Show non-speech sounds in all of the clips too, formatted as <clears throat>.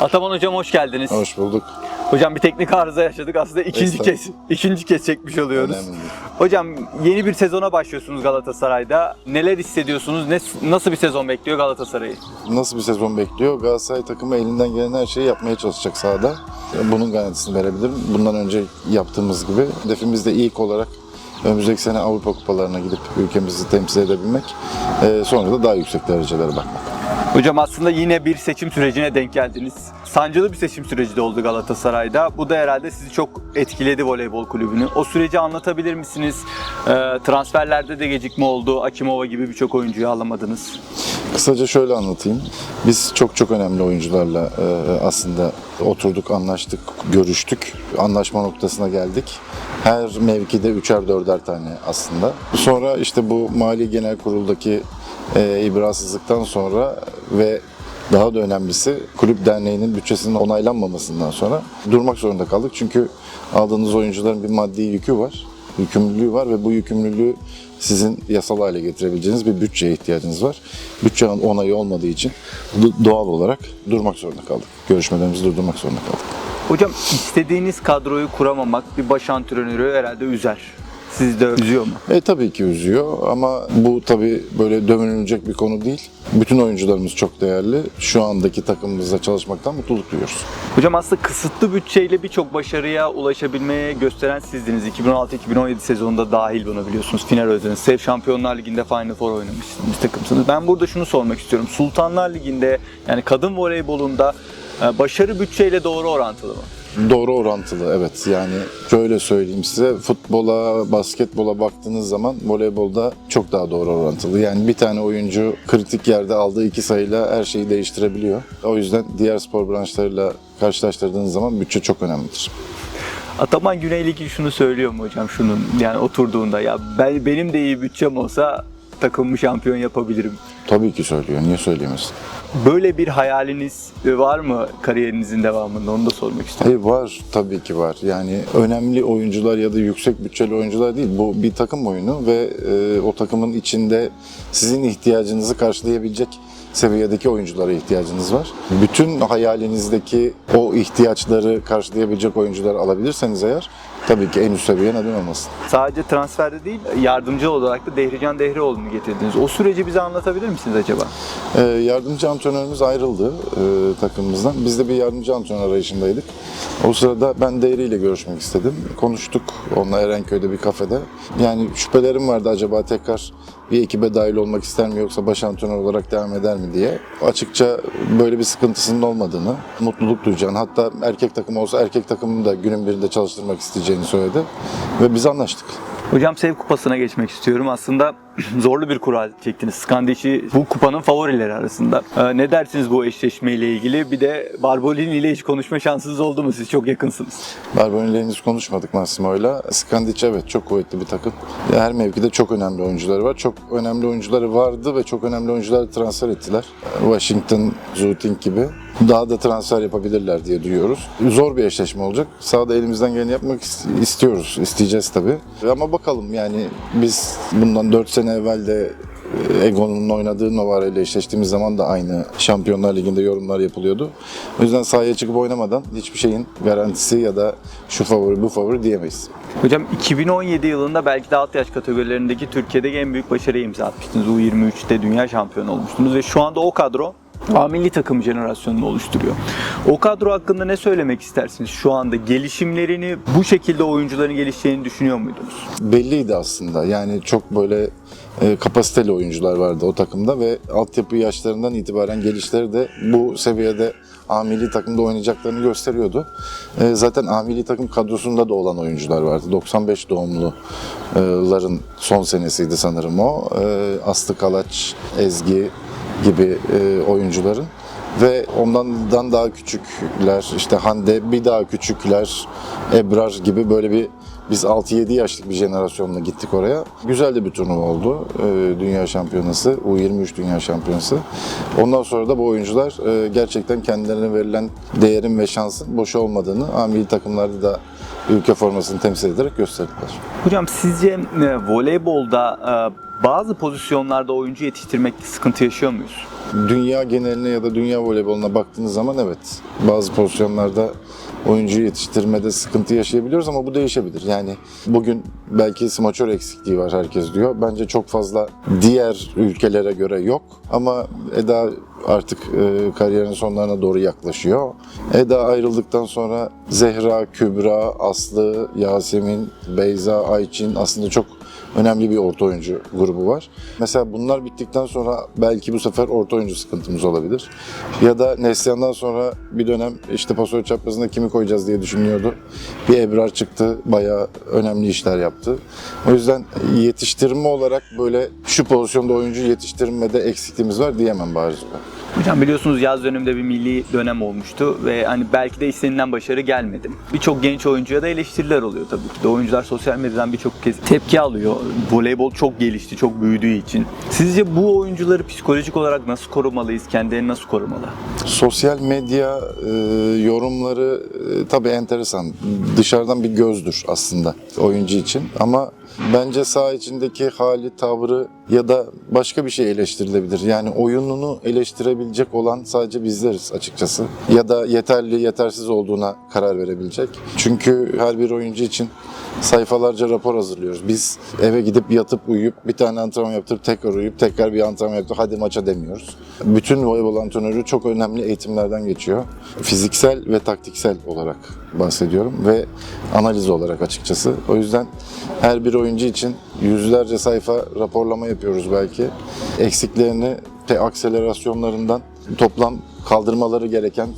Ataman hocam hoş geldiniz. Hoş bulduk. Hocam bir teknik arıza yaşadık. Aslında ikinci kez ikinci kez çekmiş oluyoruz. Önemli değil. Hocam yeni bir sezona başlıyorsunuz Galatasaray'da. Neler hissediyorsunuz? Ne, nasıl bir sezon bekliyor Galatasaray'ı? Nasıl bir sezon bekliyor? Galatasaray takımı elinden gelen her şeyi yapmaya çalışacak sahada. Bunun garantisini verebilirim. Bundan önce yaptığımız gibi. Hedefimiz de ilk olarak önümüzdeki sene Avrupa kupalarına gidip ülkemizi temsil edebilmek. Ee, sonra da daha yüksek derecelere bakmak. Hocam aslında yine bir seçim sürecine denk geldiniz. Sancılı bir seçim süreci de oldu Galatasaray'da. Bu da herhalde sizi çok etkiledi voleybol kulübünü. O süreci anlatabilir misiniz? Ee, transferlerde de gecikme oldu. Akimova gibi birçok oyuncuyu alamadınız. Kısaca şöyle anlatayım. Biz çok çok önemli oyuncularla e, aslında oturduk, anlaştık, görüştük. Anlaşma noktasına geldik. Her mevkide üçer dörder tane aslında. Sonra işte bu Mali Genel Kurul'daki e, sonra ve daha da önemlisi kulüp derneğinin bütçesinin onaylanmamasından sonra durmak zorunda kaldık. Çünkü aldığınız oyuncuların bir maddi yükü var, yükümlülüğü var ve bu yükümlülüğü sizin yasal hale getirebileceğiniz bir bütçeye ihtiyacınız var. Bütçenin onayı olmadığı için do- doğal olarak durmak zorunda kaldık. Görüşmelerimizi durdurmak zorunda kaldık. Hocam istediğiniz kadroyu kuramamak bir baş antrenörü herhalde üzer. Sizi de üzüyor mu? E tabii ki üzüyor ama bu tabii böyle dövünülecek bir konu değil. Bütün oyuncularımız çok değerli. Şu andaki takımımızda çalışmaktan mutluluk duyuyoruz. Hocam aslında kısıtlı bütçeyle birçok başarıya ulaşabilmeye gösteren sizdiniz. 2016-2017 sezonunda dahil bunu biliyorsunuz. Final oynadınız. Sev Şampiyonlar Ligi'nde Final Four oynamışsınız takımsınız. Ben burada şunu sormak istiyorum. Sultanlar Ligi'nde yani kadın voleybolunda başarı bütçeyle doğru orantılı mı? Doğru orantılı evet yani şöyle söyleyeyim size futbola, basketbola baktığınız zaman voleybolda çok daha doğru orantılı. Yani bir tane oyuncu kritik yerde aldığı iki sayıyla her şeyi değiştirebiliyor. O yüzden diğer spor branşlarıyla karşılaştırdığınız zaman bütçe çok önemlidir. Ataman Güney Ligi şunu söylüyor mu hocam şunun yani oturduğunda ya ben benim de iyi bütçem olsa takımımı şampiyon yapabilirim. Tabii ki söylüyor. Niye söyleyemesin? Böyle bir hayaliniz var mı kariyerinizin devamında onu da sormak istiyorum. Hayır var tabii ki var. Yani önemli oyuncular ya da yüksek bütçeli oyuncular değil. Bu bir takım oyunu ve e, o takımın içinde sizin ihtiyacınızı karşılayabilecek seviyedeki oyunculara ihtiyacınız var. Bütün hayalinizdeki o ihtiyaçları karşılayabilecek oyuncular alabilirseniz eğer tabii ki en üst seviye neden olmasın. Sadece transferde değil yardımcı olarak da Dehrican Dehrioğlu'nu getirdiniz. O süreci bize anlatabilir misiniz acaba? Ee, yardımcı antrenörümüz ayrıldı e, takımımızdan. Biz de bir yardımcı antrenör arayışındaydık. O sırada ben Değeri ile görüşmek istedim. Konuştuk onunla Erenköy'de bir kafede. Yani şüphelerim vardı acaba tekrar bir ekibe dahil olmak ister mi yoksa baş antrenör olarak devam eder mi diye. Açıkça böyle bir sıkıntısının olmadığını, mutluluk duyacağını hatta erkek takımı olsa erkek takımını da günün birinde çalıştırmak isteyeceğini söyledi. Ve biz anlaştık. Hocam Sev Kupası'na geçmek istiyorum. Aslında <clears throat> zorlu bir kura çektiniz. Skandiç'i bu kupanın favorileri arasında. Ee, ne dersiniz bu eşleşmeyle ilgili? Bir de Barbolini ile hiç konuşma şansınız oldu mu? Siz çok yakınsınız. Barboni'yle henüz konuşmadık Massimo'yla. Skandic evet çok kuvvetli bir takım. Her mevkide çok önemli oyuncuları var. Çok önemli oyuncuları vardı ve çok önemli oyuncuları transfer ettiler. Washington, Zooting gibi. Daha da transfer yapabilirler diye duyuyoruz. Zor bir eşleşme olacak. Sahada elimizden geleni yapmak is- istiyoruz. isteyeceğiz tabii. Ama bakalım yani biz bundan 4 sene evvel de e, Egon'un oynadığı Novara ile eşleştiğimiz zaman da aynı Şampiyonlar Ligi'nde yorumlar yapılıyordu. O yüzden sahaya çıkıp oynamadan hiçbir şeyin garantisi ya da şu favori bu favori diyemeyiz. Hocam 2017 yılında belki de alt yaş kategorilerindeki Türkiye'de en büyük başarıyı imza atmıştınız. U23'te dünya şampiyonu olmuştunuz ve şu anda o kadro A milli takım jenerasyonunu oluşturuyor. O kadro hakkında ne söylemek istersiniz? Şu anda gelişimlerini bu şekilde oyuncuların gelişeceğini düşünüyor muydunuz? Belliydi aslında. Yani çok böyle e, kapasiteli oyuncular vardı o takımda ve altyapı yaşlarından itibaren gelişleri de bu seviyede A milli takımda oynayacaklarını gösteriyordu. E, zaten A milli takım kadrosunda da olan oyuncular vardı. 95 doğumluların son senesiydi sanırım o. E, Aslı Kalaç, Ezgi gibi e, oyuncuların ve ondan daha küçükler işte Hande bir daha küçükler Ebrar gibi böyle bir biz 6-7 yaşlık bir jenerasyonla gittik oraya. Güzel de bir turnuva oldu. Ee, Dünya Şampiyonası, U23 Dünya Şampiyonası. Ondan sonra da bu oyuncular e, gerçekten kendilerine verilen değerin ve şansın boş olmadığını A milli takımlarda da ülke formasını temsil ederek gösterdiler. Hocam sizce e, voleybolda e, bazı pozisyonlarda oyuncu yetiştirmekte sıkıntı yaşıyor muyuz? Dünya geneline ya da dünya voleyboluna baktığınız zaman evet bazı pozisyonlarda oyuncu yetiştirmede sıkıntı yaşayabiliyoruz ama bu değişebilir. Yani bugün belki smaçör eksikliği var herkes diyor. Bence çok fazla diğer ülkelere göre yok ama Eda artık e, kariyerin sonlarına doğru yaklaşıyor. Eda ayrıldıktan sonra Zehra, Kübra, Aslı, Yasemin, Beyza, Ayçin aslında çok önemli bir orta oyuncu grubu var. Mesela bunlar bittikten sonra belki bu sefer orta oyuncu sıkıntımız olabilir. Ya da Neslihan'dan sonra bir dönem işte pasör çaprazında kimi koyacağız diye düşünüyordu. Bir Ebrar çıktı, bayağı önemli işler yaptı. O yüzden yetiştirme olarak böyle şu pozisyonda oyuncu yetiştirmede eksikliğimiz var diyemem bariz ben. Hocam biliyorsunuz yaz döneminde bir milli dönem olmuştu ve hani belki de istenilen başarı gelmedi. Birçok genç oyuncuya da eleştiriler oluyor tabii ki de. Oyuncular sosyal medyadan birçok kez tepki alıyor. Voleybol çok gelişti, çok büyüdüğü için. Sizce bu oyuncuları psikolojik olarak nasıl korumalıyız? Kendilerini nasıl korumalı? Sosyal medya e, yorumları e, tabii enteresan. Dışarıdan bir gözdür aslında oyuncu için ama bence saha içindeki hali, tavrı ya da başka bir şey eleştirilebilir. Yani oyununu eleştirebilecek olan sadece bizleriz açıkçası. Ya da yeterli, yetersiz olduğuna karar verebilecek. Çünkü her bir oyuncu için sayfalarca rapor hazırlıyoruz. Biz eve gidip yatıp uyuyup bir tane antrenman yaptırıp tekrar uyuyup tekrar bir antrenman yaptırıp hadi maça demiyoruz. Bütün voleybol antrenörü çok önemli eğitimlerden geçiyor. Fiziksel ve taktiksel olarak bahsediyorum ve analiz olarak açıkçası. O yüzden her bir oyuncu için yüzlerce sayfa raporlama yapıyoruz belki. Eksiklerini te akselerasyonlarından toplam kaldırmaları gereken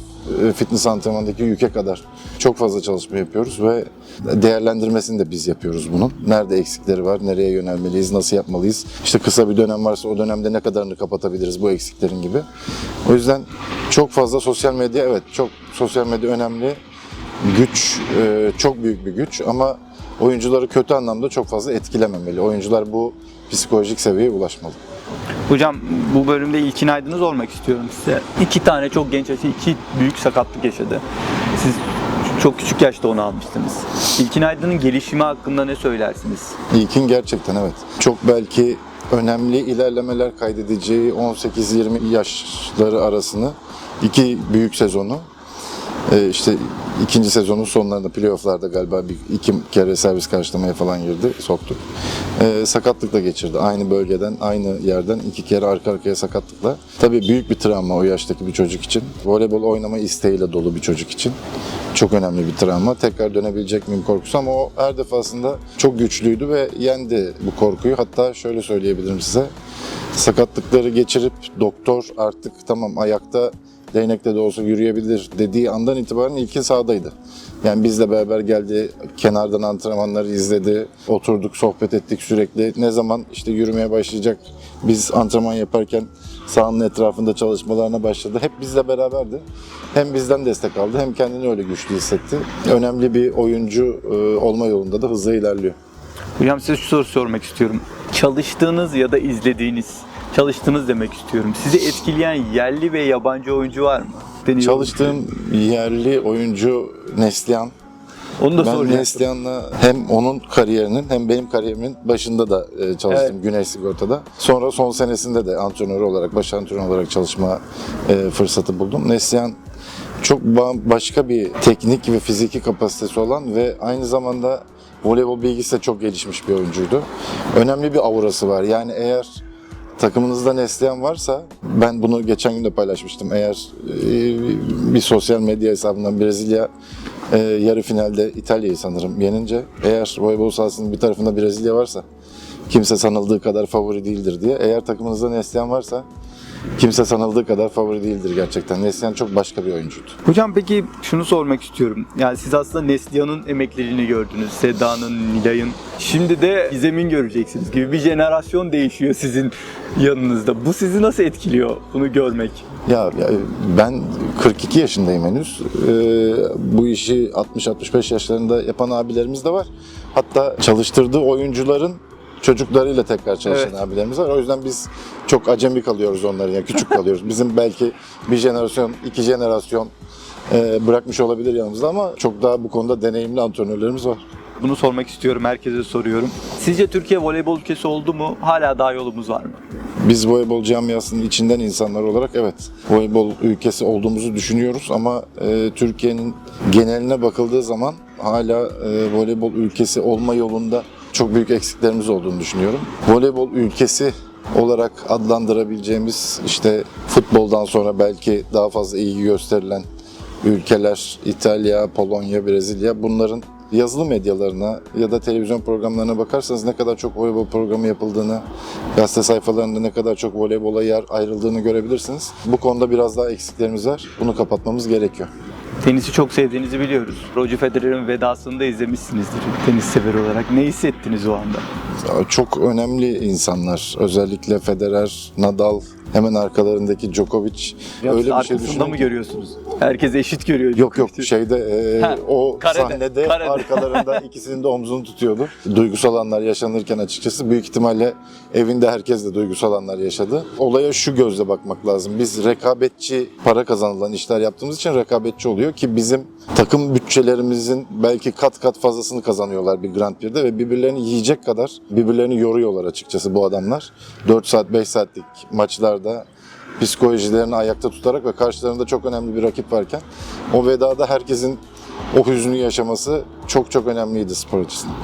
e, fitness antrenmandaki yüke kadar çok fazla çalışma yapıyoruz ve değerlendirmesini de biz yapıyoruz bunun. Nerede eksikleri var, nereye yönelmeliyiz, nasıl yapmalıyız? İşte kısa bir dönem varsa o dönemde ne kadarını kapatabiliriz bu eksiklerin gibi. O yüzden çok fazla sosyal medya evet çok sosyal medya önemli. Güç e, çok büyük bir güç ama oyuncuları kötü anlamda çok fazla etkilememeli. Oyuncular bu psikolojik seviyeye ulaşmalı. Hocam bu bölümde İlkin Aydın'ı sormak istiyorum size. İki tane çok genç yaşı, iki büyük sakatlık yaşadı. Siz çok küçük yaşta onu almıştınız. İlkin Aydın'ın gelişimi hakkında ne söylersiniz? İlkin gerçekten evet. Çok belki önemli ilerlemeler kaydedeceği 18-20 yaşları arasını iki büyük sezonu e, işte ikinci sezonun sonlarında playofflarda galiba bir iki kere servis karşılamaya falan girdi, soktu. E, sakatlıkla geçirdi. Aynı bölgeden, aynı yerden iki kere arka arkaya sakatlıkla. Tabii büyük bir travma o yaştaki bir çocuk için. Voleybol oynama isteğiyle dolu bir çocuk için. Çok önemli bir travma. Tekrar dönebilecek miyim korkusu ama o her defasında çok güçlüydü ve yendi bu korkuyu. Hatta şöyle söyleyebilirim size. Sakatlıkları geçirip doktor artık tamam ayakta değnekte de olsa yürüyebilir dediği andan itibaren ilkin sahadaydı. Yani bizle beraber geldi, kenardan antrenmanları izledi, oturduk, sohbet ettik sürekli. Ne zaman işte yürümeye başlayacak, biz antrenman yaparken sahanın etrafında çalışmalarına başladı. Hep bizle beraberdi. Hem bizden destek aldı hem kendini öyle güçlü hissetti. Önemli bir oyuncu e, olma yolunda da hızla ilerliyor. Hocam size şu soru sormak istiyorum. Çalıştığınız ya da izlediğiniz, çalıştığınız demek istiyorum. Sizi etkileyen yerli ve yabancı oyuncu var mı? Deniyor Çalıştığım yerli oyuncu Neslihan. Onu da Ben soracağım. Neslihan'la hem onun kariyerinin hem benim kariyerimin başında da e, çalıştım Güneş Sigorta'da. Sonra son senesinde de antrenör olarak, baş antrenör olarak çalışma e, fırsatı buldum. Neslihan çok ba- başka bir teknik ve fiziki kapasitesi olan ve aynı zamanda voleybol bilgisi de çok gelişmiş bir oyuncuydu. Önemli bir aurası var. Yani eğer takımınızda Neslihan varsa ben bunu geçen gün de paylaşmıştım. Eğer e, bir sosyal medya hesabından Brezilya e, yarı finalde İtalya'yı sanırım yenince eğer voleybol sahasının bir tarafında Brezilya varsa kimse sanıldığı kadar favori değildir diye. Eğer takımınızda Neslihan varsa kimse sanıldığı kadar favori değildir gerçekten. Neslihan çok başka bir oyuncuydu. Hocam peki şunu sormak istiyorum. Yani siz aslında Neslihan'ın emeklerini gördünüz. Seda'nın, Nilay'ın. Şimdi de Gizem'in göreceksiniz gibi bir jenerasyon değişiyor sizin yanınızda. Bu sizi nasıl etkiliyor bunu görmek? Ya, ya ben 42 yaşındayım henüz. Ee, bu işi 60-65 yaşlarında yapan abilerimiz de var. Hatta çalıştırdığı oyuncuların çocuklarıyla tekrar çalışan Evet. abilerimiz var. O yüzden biz çok acemi kalıyoruz onların ya küçük kalıyoruz. Bizim belki bir jenerasyon, iki jenerasyon e, bırakmış olabilir yanımızda ama çok daha bu konuda deneyimli antrenörlerimiz var. Bunu sormak istiyorum, herkese soruyorum. Sizce Türkiye voleybol ülkesi oldu mu? Hala daha yolumuz var mı? Biz voleybol camiasının içinden insanlar olarak evet voleybol ülkesi olduğumuzu düşünüyoruz ama e, Türkiye'nin geneline bakıldığı zaman hala e, voleybol ülkesi olma yolunda çok büyük eksiklerimiz olduğunu düşünüyorum. Voleybol ülkesi olarak adlandırabileceğimiz işte futboldan sonra belki daha fazla ilgi gösterilen ülkeler İtalya, Polonya, Brezilya bunların yazılı medyalarına ya da televizyon programlarına bakarsanız ne kadar çok voleybol programı yapıldığını, gazete sayfalarında ne kadar çok voleybola yer ayrıldığını görebilirsiniz. Bu konuda biraz daha eksiklerimiz var. Bunu kapatmamız gerekiyor. Tenisi çok sevdiğinizi biliyoruz. Roger Federer'in vedasını da izlemişsinizdir tenis severi olarak. Ne hissettiniz o anda? Çok önemli insanlar. Özellikle Federer, Nadal, hemen arkalarındaki Djokovic. Öyle Öyle bir şey düşünün mı ki- görüyorsunuz? Herkes eşit görüyor. Yok yok şeyde e, Ha, o karede, sahnede karede. <laughs> arkalarında ikisinin de omzunu tutuyordu. Duygusal anlar yaşanırken açıkçası büyük ihtimalle evinde herkes de duygusal anlar yaşadı. Olaya şu gözle bakmak lazım. Biz rekabetçi para kazanılan işler yaptığımız için rekabetçi oluyor ki bizim takım bütçelerimizin belki kat kat fazlasını kazanıyorlar bir Grand Prix'de ve birbirlerini yiyecek kadar birbirlerini yoruyorlar açıkçası bu adamlar. 4 saat 5 saatlik maçlarda psikolojilerini ayakta tutarak ve karşılarında çok önemli bir rakip varken o vedada herkesin o hüznü yaşaması çok çok önemliydi spor açısından.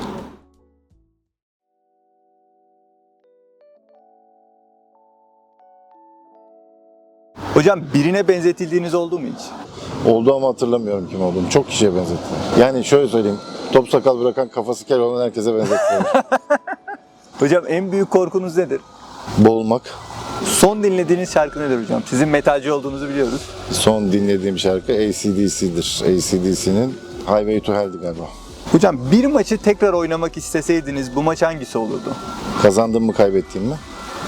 Hocam birine benzetildiğiniz oldu mu hiç? Oldu ama hatırlamıyorum kim olduğunu. Çok kişiye benzettiler. Yani şöyle söyleyeyim. Top sakal bırakan kafası kel olan herkese benzettiler. <laughs> Hocam en büyük korkunuz nedir? Boğulmak. Son dinlediğiniz şarkı nedir hocam? Sizin metalci olduğunuzu biliyoruz. Son dinlediğim şarkı ACDC'dir. ACDC'nin Highway to Hell'di galiba. Hocam bir maçı tekrar oynamak isteseydiniz bu maç hangisi olurdu? Kazandım mı kaybettiğim mi?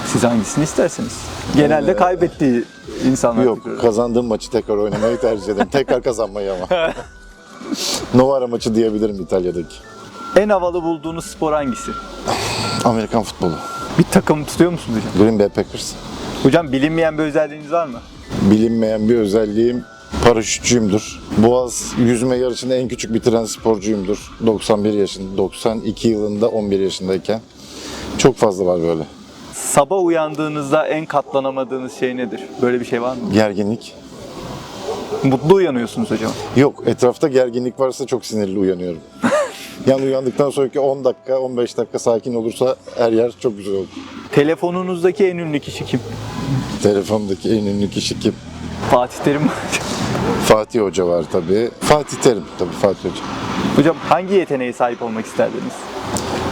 Siz hangisini istersiniz? Genelde Ee, kaybettiği insanlar. Yok tekrar- kazandığım maçı tekrar oynamayı tercih ederim. tekrar kazanmayı ama. <laughs> Novara maçı diyebilirim İtalya'daki. En havalı bulduğunuz spor hangisi? Amerikan futbolu. Bir takım tutuyor musunuz hocam? Green Bay Packers. Hocam bilinmeyen bir özelliğiniz var mı? Bilinmeyen bir özelliğim paraşütçüyümdür. Boğaz yüzme yarışını en küçük bitiren sporcuyumdur. 91 yaşında, 92 yılında 11 yaşındayken. Çok fazla var böyle. Sabah uyandığınızda en katlanamadığınız şey nedir? Böyle bir şey var mı? Gerginlik. Mutlu uyanıyorsunuz hocam. Yok, etrafta gerginlik varsa çok sinirli uyanıyorum. <laughs> yani uyandıktan sonraki 10 dakika, 15 dakika sakin olursa her yer çok güzel olur. Telefonunuzdaki en ünlü kişi kim? Telefondaki en ünlü kişi kim? Fatih Terim? <laughs> Fatih Hoca var tabii. Fatih Terim tabii Fatih Hoca. hocam hangi yeteneğe sahip olmak isterdiniz?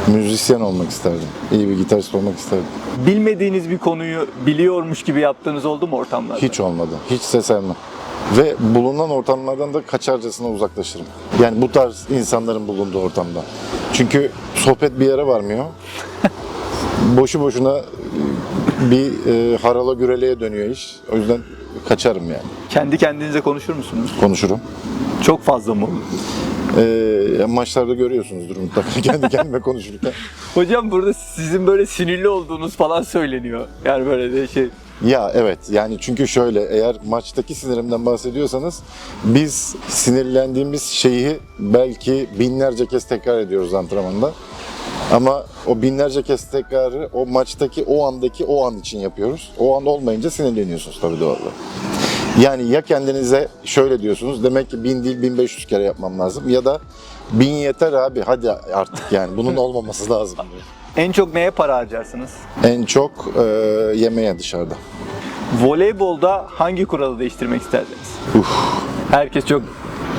Müzisyen olmak isterdim. İyi bir gitarist olmak isterdim. Bilmediğiniz bir konuyu biliyormuş gibi yaptığınız oldu mu ortamlarda? Hiç olmadı. Hiç ses sevmem. Ve bulunan ortamlardan da kaçarcasına uzaklaşırım. Yani bu tarz insanların bulunduğu ortamda. Çünkü sohbet bir yere varmıyor. <laughs> Boşu boşuna bir e, harala güreleye dönüyor iş. O yüzden kaçarım yani. Kendi kendinize konuşur musunuz? Konuşurum. Çok fazla mı? E, maçlarda görüyorsunuzdur mutlaka <laughs> kendi kendime konuşurken. Hocam burada sizin böyle sinirli olduğunuz falan söyleniyor. Yani böyle de şey. Ya evet yani çünkü şöyle eğer maçtaki sinirimden bahsediyorsanız biz sinirlendiğimiz şeyi belki binlerce kez tekrar ediyoruz antrenmanda. Ama o binlerce kez tekrarı o maçtaki o andaki o an için yapıyoruz. O an olmayınca sinirleniyorsunuz tabii doğal olarak. Yani ya kendinize şöyle diyorsunuz demek ki 1000 değil 1500 kere yapmam lazım ya da 1000 yeter abi hadi artık yani bunun <laughs> olmaması lazım. diyor. En çok neye para harcarsınız? En çok e, yemeğe dışarıda. Voleybolda hangi kuralı değiştirmek isterdiniz? Herkes çok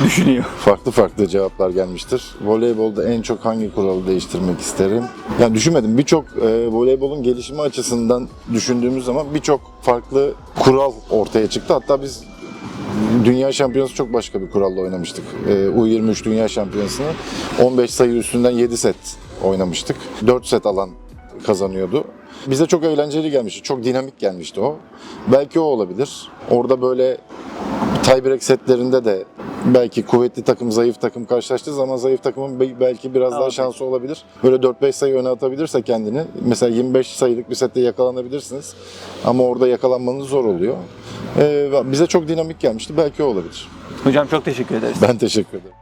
düşünüyor. farklı farklı cevaplar gelmiştir. Voleybolda en çok hangi kuralı değiştirmek isterim? Yani düşünmedim. Birçok e, voleybolun gelişimi açısından düşündüğümüz zaman birçok farklı kural ortaya çıktı. Hatta biz Dünya Şampiyonası çok başka bir kuralla oynamıştık. E, U23 Dünya Şampiyonası'nı 15 sayı üstünden 7 set oynamıştık. 4 set alan kazanıyordu. Bize çok eğlenceli gelmişti. Çok dinamik gelmişti o. Belki o olabilir. Orada böyle tiebreak setlerinde de belki kuvvetli takım, zayıf takım karşılaştığı zaman zayıf takımın be- belki biraz daha şansı olabilir. Böyle 4-5 sayı öne atabilirse kendini, mesela 25 sayılık bir sette yakalanabilirsiniz. Ama orada yakalanmanız zor oluyor. Ee, bize çok dinamik gelmişti. Belki o olabilir. Hocam çok teşekkür ederiz. Ben teşekkür ederim.